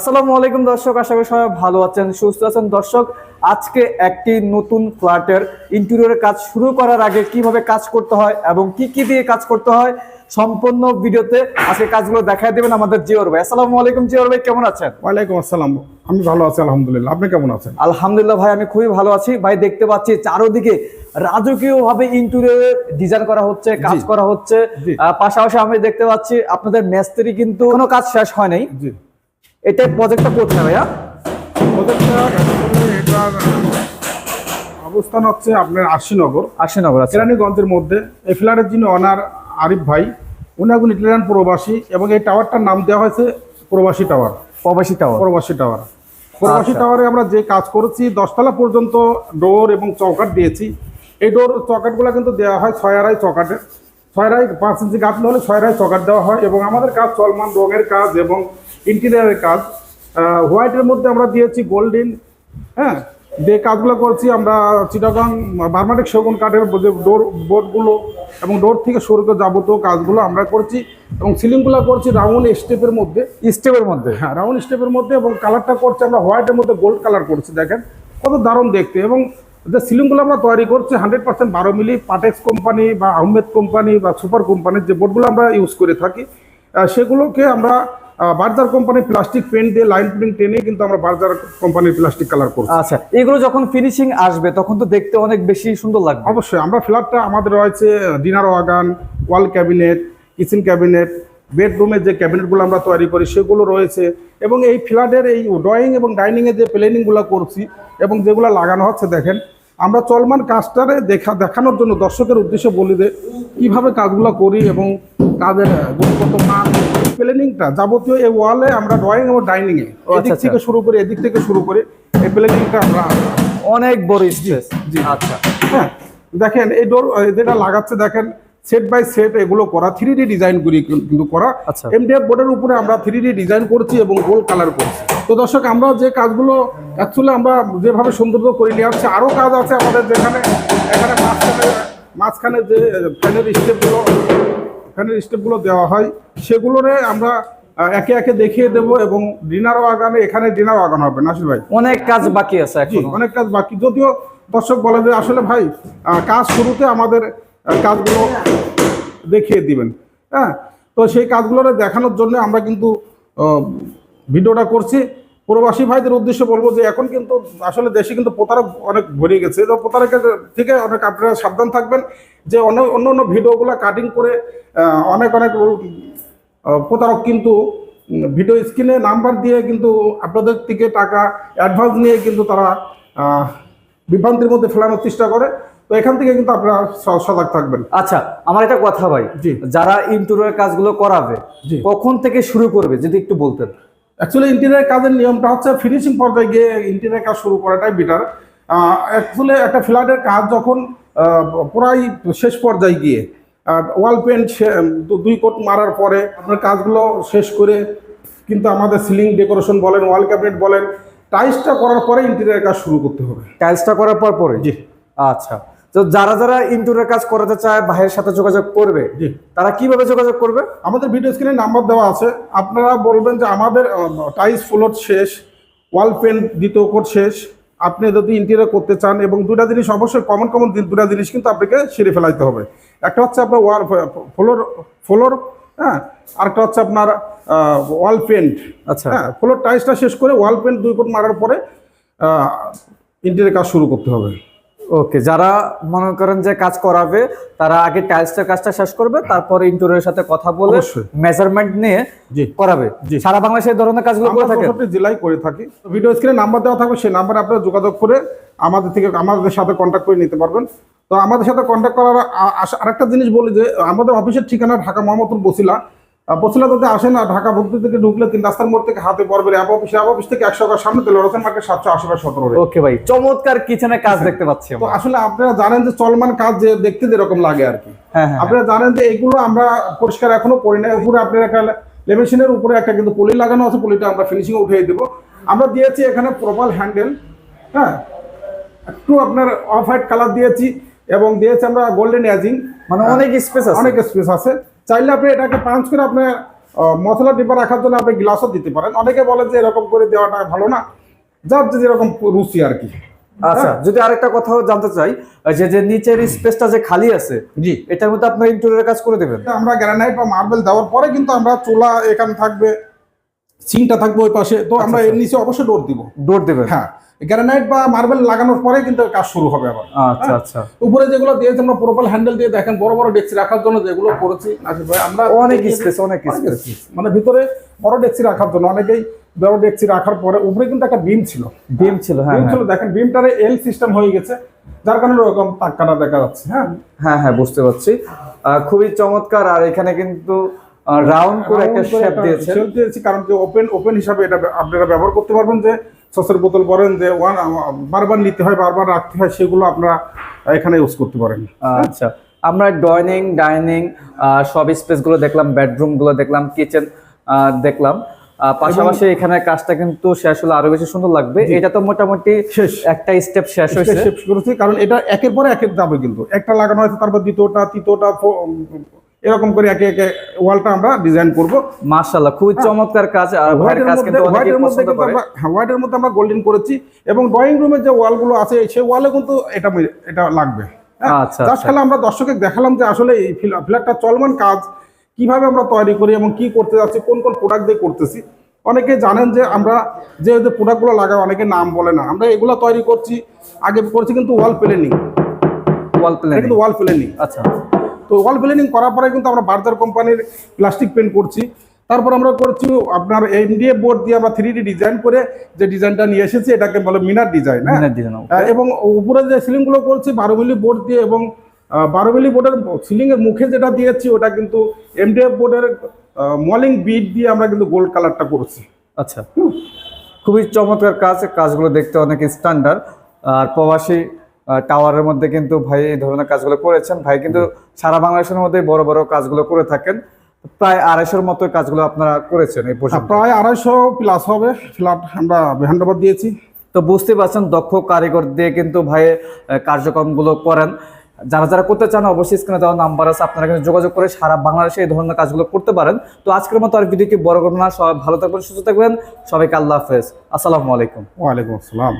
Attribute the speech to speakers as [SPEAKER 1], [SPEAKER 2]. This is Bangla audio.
[SPEAKER 1] আসসালামু আলাইকুম দর্শক আশা করি সবাই ভালো আছেন সুস্থ আছেন। দর্শক আজকে একটি নতুন ফ্ল্যাটের ইন্টেরিয়রের কাজ শুরু করার আগে কীভাবে কাজ করতে হয় এবং কি কি দিয়ে কাজ করতে হয় সম্পূর্ণ ভিডিওতে আজকে কাজগুলো দেখাই দেবেন আমাদের জিওর ভাই। আসসালামু আলাইকুম জিওর ভাই কেমন আছেন?
[SPEAKER 2] ওয়ালাইকুম আসসালাম। আমি ভালো আছি আলহামদুলিল্লাহ। আপনি কেমন আছেন?
[SPEAKER 1] আলহামদুলিল্লাহ ভাই আমি খুবই ভালো আছি। ভাই দেখতে পাচ্ছি চারোদিকে রাজকীয় ভাবে ইন্টেরিয়র ডিজাইন করা হচ্ছে কাজ করা হচ্ছে।
[SPEAKER 2] জি।
[SPEAKER 1] পাশাপাশি আমি দেখতে পাচ্ছি আপনাদের মেস্ত্রি কিন্তু কোনো কাজ শেষ হয় নাই।
[SPEAKER 2] জি
[SPEAKER 1] এটাই প্রজেক্টটা কোথায় ভাইয়া?
[SPEAKER 2] প্রজেক্টটা অবস্থান হচ্ছে আপনার আশিনগর
[SPEAKER 1] আশিনগর আছে
[SPEAKER 2] কেরানীগঞ্জের মধ্যে। এই ফ্ল্যাটের যিনি অনার আরিফ ভাই উনি একজন ইটালিয়ান প্রবাসী এবং এই টাওয়ারটার নাম দেওয়া হয়েছে প্রবাসী টাওয়ার
[SPEAKER 1] প্রবাসী টাওয়ার
[SPEAKER 2] প্রবাসী টাওয়ার প্রবাসী
[SPEAKER 1] আচ্ছা।
[SPEAKER 2] টাওয়ারে আমরা যে কাজ করেছি দশতলা পর্যন্ত ডোর এবং চৌকাট দিয়েছি। এই ডোর চৌকাটগুলো কিন্তু দেওয়া হয় ছয় আড়াই চৌকাটে ছয় আড়াই পাঁচ ইঞ্চি গাঁথনি হলে ছয় আড়াই চকাট দেওয়া হয় এবং আমাদের কাজ চলমান রঙের কাজ এবং ইন্টেরিয়ারের কাজ। হোয়াইটের মধ্যে আমরা দিয়েছি গোল্ডেন হ্যাঁ? যে কাজগুলো করছি আমরা চিটাগাং বার্মাটিক সেগুন কাঠের যে ডোর বোর্ডগুলো এবং ডোর থেকে শুরু করে যাবতীয় কাজগুলো আমরা করছি এবং সিলিংগুলো করছি রাউন্ড স্টেপের মধ্যে।
[SPEAKER 1] স্টেপের মধ্যে।
[SPEAKER 2] হ্যাঁ রাউন্ড স্টেপের মধ্যে এবং কালারটা করছে আমরা হোয়াইটের মধ্যে গোল্ড কালার করছি দেখেন। কত দারুণ দেখতে। এবং যে সিলিংগুলো আমরা তৈরি করছি হান্ড্রেড পার্সেন্ট বারো মিলি পাটেক্স কোম্পানি বা আহমেদ কোম্পানি বা সুপার কোম্পানির যে বোর্ডগুলো আমরা ইউজ করে থাকি সেগুলোকে আমরা বার্জার কোম্পানির প্লাস্টিক পেন্ট দিয়ে লাইন প্রিন্ট টেনে কিন্তু আমরা বার্জার কোম্পানির প্লাস্টিক কালার করছি।
[SPEAKER 1] আচ্ছা এগুলো যখন ফিনিশিং আসবে তখন তো দেখতে অনেক বেশি সুন্দর লাগবে।
[SPEAKER 2] অবশ্যই আমরা ফ্ল্যাটটা আমাদের রয়েছে dinner wagon wall cabinet kitchen cabinet বেডরুমের যে ক্যাবিনেটগুলো আমরা তৈরি করি সেগুলো রয়েছে। এবং এই ফ্ল্যাটের এই ড্রয়িং এবং ডাইনিংয়ের যে প্ল্যানিংগুলো করছি এবং যেগুলো লাগানো হচ্ছে দেখেন আমরা চলমান কাজটারে দেখা দেখানোর জন্য দর্শকের উদ্দেশ্যে বলি যে কীভাবে কাজগুলো করি এবং কাজের গুণগত মান প্ল্যানিংটা যাবতীয় এই ওয়ালে আমরা ড্রয়িং এবং ডাইনিংয়ে
[SPEAKER 1] ও, আচ্ছা,
[SPEAKER 2] এদিক থেকে শুরু করে এদিক থেকে শুরু করে এই প্ল্যানিংটা আমরা
[SPEAKER 1] অনেক বড় স্পেস
[SPEAKER 2] জি।
[SPEAKER 1] আচ্ছা।
[SPEAKER 2] হ্যাঁ দেখেন এই ডোর যেটা লাগাচ্ছে দেখেন সেট বাই সেট এগুলো করা থ্রি ডি ডিজাইন করি কিন্তু করা।
[SPEAKER 1] আচ্ছা।
[SPEAKER 2] এমডিএফ বোর্ডের উপরে আমরা থ্রি ডি ডিজাইন করছি এবং গোল্ড কালার করছি। তো দর্শক আমরা যে কাজগুলো অ্যাকচুয়ালি আমরা যেভাবে সৌন্দর্য করে নিয়ে আসছি আরও কাজ আছে আমাদের যেখানে এখানে মাঝখানে মাঝখানে যে ফ্যানের স্টেপগুলো ফ্যানের স্টেপগুলো দেওয়া হয়। সেগুলোরে আমরা একে একে দেখিয়ে দেব এবং ডিনারও আগানে এখানে ডিনারও আগানো হবে। নাসির ভাই?
[SPEAKER 1] অনেক কাজ বাকি আছে
[SPEAKER 2] অনেক কাজ বাকি। যদিও দর্শক বলে যে আসলে ভাই কাজ শুরুতে আমাদের কাজগুলো দেখিয়ে দিবেন। হ্যাঁ? তো সেই কাজগুলো দেখানোর জন্য আমরা কিন্তু ভিডিওটা করছি। প্রবাসী ভাইদের উদ্দেশ্যে বলব যে এখন কিন্তু আসলে দেশে কিন্তু প্রতারক অনেক ভরে গেছে তো প্রতারকের থেকে অনেক আপনারা সাবধান থাকবেন যে অনেক অন্য অন্য ভিডিওগুলো কাটিং করে অনেক অনেক প্রতারক কিন্তু ভিডিও স্ক্রিনে নাম্বার দিয়ে কিন্তু আপনাদের থেকে টাকা অ্যাডভান্স নিয়ে কিন্তু তারা বিভ্রান্তির মধ্যে ফেলানোর চেষ্টা করে তো এখান থেকে কিন্তু আপনারা সজাগ থাকবেন
[SPEAKER 1] আচ্ছা আমার একটা কথা ভাই। যারা ইন্টেরিয়র কাজগুলো করাবে। কখন থেকে শুরু করবে যদি একটু বলতেন
[SPEAKER 2] অ্যাকচুয়ালি ইন্টেরিয়ার কাজের নিয়মটা হচ্ছে ফিনিশিং পর্যায়ে গিয়ে ইন্টেরিয়ার কাজ শুরু করাটাই বেটার অ্যাকচুয়ালি একটা ফ্ল্যাটের কাজ যখন প্রায় শেষ পর্যায়ে গিয়ে ওয়াল পেন্ট দুই কোট মারার পরে আপনার কাজগুলো শেষ করে কিন্তু আমাদের সিলিং ডেকোরেশন বলেন ওয়াল ক্যাবিনেট বলেন টাইলসটা করার পরে ইন্টেরিয়ার কাজ শুরু করতে হবে।
[SPEAKER 1] টাইলসটা করার পর পরে?
[SPEAKER 2] জি।
[SPEAKER 1] আচ্ছা। তো যারা যারা ইন্টেরিয়র কাজ করাতে চায় ভাইয়ের সাথে যোগাযোগ করবে
[SPEAKER 2] জি।
[SPEAKER 1] তারা কীভাবে যোগাযোগ করবে?
[SPEAKER 2] আমাদের ভিডিও স্ক্রিনে নাম্বার দেওয়া আছে। আপনারা বলবেন যে আমাদের টাইলস ফ্লোর শেষ ওয়াল পেন্ট দ্বিতীয় কোট শেষ। আপনি যদি ইন্টেরিয়ার করতে চান এবং দুটা জিনিস অবশ্যই কমন কমন দুটা জিনিস কিন্তু আপনাকে সেরে ফেলাইতে হবে। একটা হচ্ছে আপনার ওয়াল ফ্লোর ফ্লোর হ্যাঁ আরেকটা হচ্ছে আপনার ওয়াল পেন্ট
[SPEAKER 1] আচ্ছা।
[SPEAKER 2] হ্যাঁ ফ্লোর টাইলসটা শেষ করে ওয়াল পেন্ট দুই কোট মারার পরে ইন্টেরিয়ার কাজ শুরু করতে হবে।
[SPEAKER 1] ওকে যারা মনে করেন যে কাজ করাবে তারা আগে টাইলসের কাজটা শেষ করবে তারপরে ইন্টেরিয়রের সাথে কথা বলে মেজারমেন্ট নিয়ে করাবে। সারা বাংলাদেশে এই ধরনের কাজগুলো করে থাকে
[SPEAKER 2] জেলায় করে থাকি। ভিডিও স্ক্রিনে নাম্বার দেওয়া থাকবে সেই নাম্বারে আপনারা যোগাযোগ করে আমাদের থেকে আমাদের সাথে কন্ট্যাক্ট করে নিতে পারবেন। তো আমাদের সাথে কন্ট্যাক্ট করার আরেকটা জিনিস বলি যে আমাদের অফিসের ঠিকানা ঢাকা মোহাম্মদপুর বসিলা। যদি আসেন না ঢাকা ভক্তি থেকে ঢুকলে তিন রাস্তার মোড় থেকে হাতে পড়বে র্যাব অফিস র্যাব অফিস থেকে একশো টাকার সামনে তেল রসেন মার্কেট সাতশো আশি বা সতেরো
[SPEAKER 1] ওকে ভাই চমৎকার কিচেনের কাজ দেখতে পাচ্ছি
[SPEAKER 2] তো আসলে আপনারা জানেন যে চলমান কাজ যে দেখতে যেরকম লাগে আর কি।
[SPEAKER 1] হ্যাঁ হ্যাঁ
[SPEAKER 2] আপনারা জানেন যে এগুলো আমরা পরিষ্কার এখনও করি না উপরে আপনারা একটা উপরে একটা কিন্তু পলি লাগানো আছে পলিটা আমরা ফিনিশিং উঠিয়ে দেবো। আমরা দিয়েছি এখানে প্রপাল হ্যান্ডেল হ্যাঁ? একটু আপনার অফ হোয়াইট কালার দিয়েছি এবং দিয়েছি আমরা গোল্ডেন অ্যাজিং
[SPEAKER 1] মানে অনেক স্পেস আছে।
[SPEAKER 2] অনেক স্পেস আছে। চাইলে আপনি এটাকে পাঞ্চ করে আপনার মশলা ডিব্বা রাখার জন্য আপনি গ্লাসও দিতে পারেন। অনেকে বলে যে এরকম করে দেওয়াটা ভালো না। যার যে যেরকম রুচি আর কি।
[SPEAKER 1] আচ্ছা যদি আরেকটা জানতে চাই যে যে নিচের স্পেসটা যে খালি আছে
[SPEAKER 2] জি।
[SPEAKER 1] এটার মধ্যে আপনার ইন্টেরিয়র কাজ করে দেবেন?
[SPEAKER 2] আমরা গ্রানাইট বা মার্বেল দেওয়ার পরে কিন্তু আমরা চুলা এখানে থাকবে। সিংটা থাকবে ওই পাশে। তো আমরা এর নিচে অবশ্যই ডোর দিব।
[SPEAKER 1] ডোর দেবেন।
[SPEAKER 2] হ্যাঁ গ্রানাইট বা মার্বেল লাগানোর পরে কিন্তু কাজ শুরু হবে আবার।
[SPEAKER 1] আচ্ছা আচ্ছা।
[SPEAKER 2] উপরে যেগুলো দিয়েছে আমরা প্রোপাল হ্যান্ডেল দিয়ে দেখেন বড় বড় ডেক্সি রাখার জন্য যেগুলো করেছি আমরা
[SPEAKER 1] অনেক স্পেস অনেক স্পেস
[SPEAKER 2] মানে ভিতরে বড় ডেক্সি রাখার জন্য অনেকেই বড় ডেক্সি রাখার পরে উপরে কিন্তু একটা বিম ছিল।
[SPEAKER 1] বিম ছিল হ্যাঁ
[SPEAKER 2] বিম
[SPEAKER 1] হ্যাঁ।
[SPEAKER 2] ছিল দেখেন বিমটারে এল সিস্টেম হয়ে গেছে যার কারণে ওরকম টাক্কাটা দেখা যাচ্ছে হ্যাঁ?
[SPEAKER 1] হ্যাঁ হ্যাঁ বুঝতে পারছি। খুবই চমৎকার আর এখানে কিন্তু রাউন্ড করে একটা শেপ দিয়েছেন।
[SPEAKER 2] shape দিয়েছি কারণ কি ওপেন ওপেন হিসাবে এটা আপনারা ব্যবহার করতে পারবেন যে সসের বোতল করেন যে ওয়ান বারবার নিতে হয় বারবার রাখতে হয় সেগুলো আপনারা এখানে ইউজ করতে পারেন।
[SPEAKER 1] আচ্ছা আমরা ডাইনিং ডাইনিং সব স্পেসগুলো দেখলাম বেডরুমগুলো দেখলাম কিচেন দেখলাম। পাশাপাশি এখানে কাজটা কিন্তু শেষ হলে আরও বেশি সুন্দর লাগবে। এটা তো মোটামুটি
[SPEAKER 2] শেষ।
[SPEAKER 1] একটা স্টেপ শেষ হয়েছে।
[SPEAKER 2] শেপ করেছি কারণ এটা একের পরে একের যাবে কিন্তু। একটা লাগানো হয়েছে তারপর দ্বিতীয়টা তৃতীয়টা এরকম করে একে একে ওয়ালটা আমরা ডিজাইন করব।
[SPEAKER 1] মাশাআল্লাহ খুবই চমৎকার কাজ আর
[SPEAKER 2] হোয়াইটের
[SPEAKER 1] কাজ
[SPEAKER 2] মধ্যে
[SPEAKER 1] কিন্তু পছন্দ করে।
[SPEAKER 2] আমরা হ্যাঁ, হোয়াইটের মধ্যে আমরা গোল্ডেন করেছি এবং ড্রয়িং রুমের যে ওয়ালগুলো আছে সেই ওয়ালে কিন্তু এটা এটা লাগবে। হ্যাঁ,
[SPEAKER 1] আচ্ছা, আচ্ছা।
[SPEAKER 2] আমরা দর্শকে দেখালাম যে আসলে এই ফ্ল্যাটটা চলমান কাজ কীভাবে আমরা তৈরি করি এবং কি করতে যাচ্ছি কোন কোন প্রোডাক্ট দিয়ে করতেছি। অনেকে জানেন যে আমরা যে যে প্রোডাক্টগুলো লাগাই অনেকে নাম বলে না। আমরা এগুলো তৈরি করছি আগে করছি কিন্তু ওয়াল প্লেনিং
[SPEAKER 1] ওয়াল
[SPEAKER 2] এটা
[SPEAKER 1] প্ল্যান
[SPEAKER 2] কিন্তু ওয়াল প্লেনিং
[SPEAKER 1] আচ্ছা।
[SPEAKER 2] তো ওয়াল প্লেনিং করার পরে কিন্তু আমরা বার্জার কোম্পানির প্লাস্টিক পেন্ট করছি। তারপর আমরা করছি আপনার এনডিএ বোর্ড দিয়ে আমরা থ্রি ডিজাইন করে যে ডিজাইনটা নিয়ে এসেছি এটাকে বলে মিনার ডিজাইন হ্যাঁ? এবং উপরে যে সিলিংগুলো করছি বারো মিলি বোর্ড দিয়ে এবং বারো মিলি বোর্ডের সিলিং এর মুখে যেটা দিয়েছি ওটা কিন্তু এমডিএফ বোর্ডের মলিং বিট দিয়ে আমরা কিন্তু গোল্ড কালারটা করছি।
[SPEAKER 1] আচ্ছা। খুবই চমৎকার কাজ কাজগুলো দেখতে অনেক স্ট্যান্ডার্ড আর প্রবাসী টাওয়ারের মধ্যে কিন্তু ভাই এই ধরনের কাজগুলো করেছেন। ভাই কিন্তু সারা বাংলাদেশের মধ্যে বড় বড় কাজগুলো করে থাকেন। প্রায় আড়াইশোর মতো কাজগুলো আপনারা করেছেন এই পর্যন্ত।
[SPEAKER 2] প্রায় আড়াইশো প্লাস হবে ফ্ল্যাট আমরা হ্যান্ড দিয়েছি।
[SPEAKER 1] তো বুঝতে পারছেন দক্ষ কারিগর দিয়ে কিন্তু ভাই কার্যক্রমগুলো করেন। যারা যারা করতে চান অবশ্যই স্ক্রিনে দেওয়া নাম্বার আছে আপনারা কিন্তু যোগাযোগ করে সারা বাংলাদেশে এই ধরনের কাজগুলো করতে পারেন। তো আজকের মতো আর ভিডিওটি বড় করব না সবাই ভালো থাকবেন সুস্থ থাকবেন। সবাইকে আল্লাহ হাফেজ। আসসালামু আলাইকুম।
[SPEAKER 2] ওয়ালাইকুম আসসালাম।